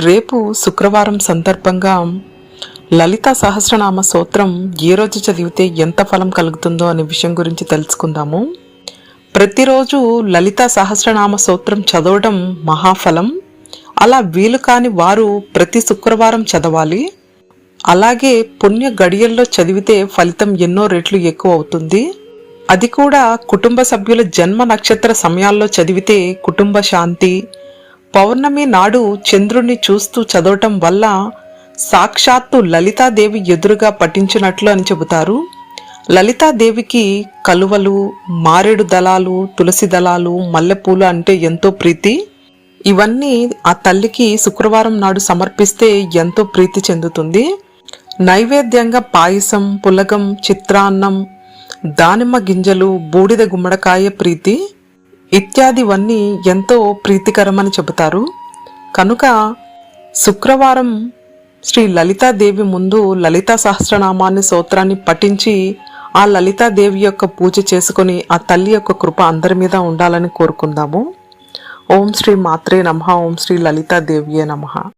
రేపు శుక్రవారం సందర్భంగా లలిత సహస్రనామ స్తోత్రం ఏ రోజు చదివితే ఎంత ఫలం కలుగుతుందో అనే విషయం గురించి తెలుసుకుందాము. ప్రతిరోజు లలిత సహస్రనామ స్తోత్రం చదవడం మహాఫలం. అలా వీలు కాని వారు ప్రతి శుక్రవారం చదవాలి. అలాగే పుణ్య గడియల్లో చదివితే ఫలితం ఎన్నో రెట్లు ఎక్కువ అవుతుంది. అది కూడా కుటుంబ సభ్యుల జన్మ నక్షత్ర సమయాల్లో చదివితే కుటుంబ శాంతి పౌర్ణమి నాడు చంద్రుణ్ణి చూస్తూ చదవటం వల్ల సాక్షాత్తు లలితాదేవి ఎదురుగా పఠించినట్లు అని చెబుతారు. లలితాదేవికి కలువలు మారేడు దళాలు తులసి దళాలు మల్లెపూలు అంటే ఎంతో ప్రీతి. ఇవన్నీ ఆ తల్లికి శుక్రవారం నాడు సమర్పిస్తే ఎంతో ప్రీతి చెందుతుంది. నైవేద్యంగా పాయసం పులగం చిత్రాన్నం దానిమ్మ గింజలు బూడిద గుమ్మడికాయ ప్రీతి. ఇత్యాదివన్నీ ఎంతో ప్రీతికరమని చెబుతారు. కనుక శుక్రవారం శ్రీ లలితాదేవి ముందు లలితా సహస్రనామాన్ని సూత్రాన్ని పఠించి ఆ లలితాదేవి యొక్క పూజ చేసుకొని ఆ తల్లి యొక్క కృప అందరి మీద ఉండాలని కోరుకుందాము. ఓం శ్రీ మాత్రే నమ ఓం శ్రీ లలితాదేవియే నమ.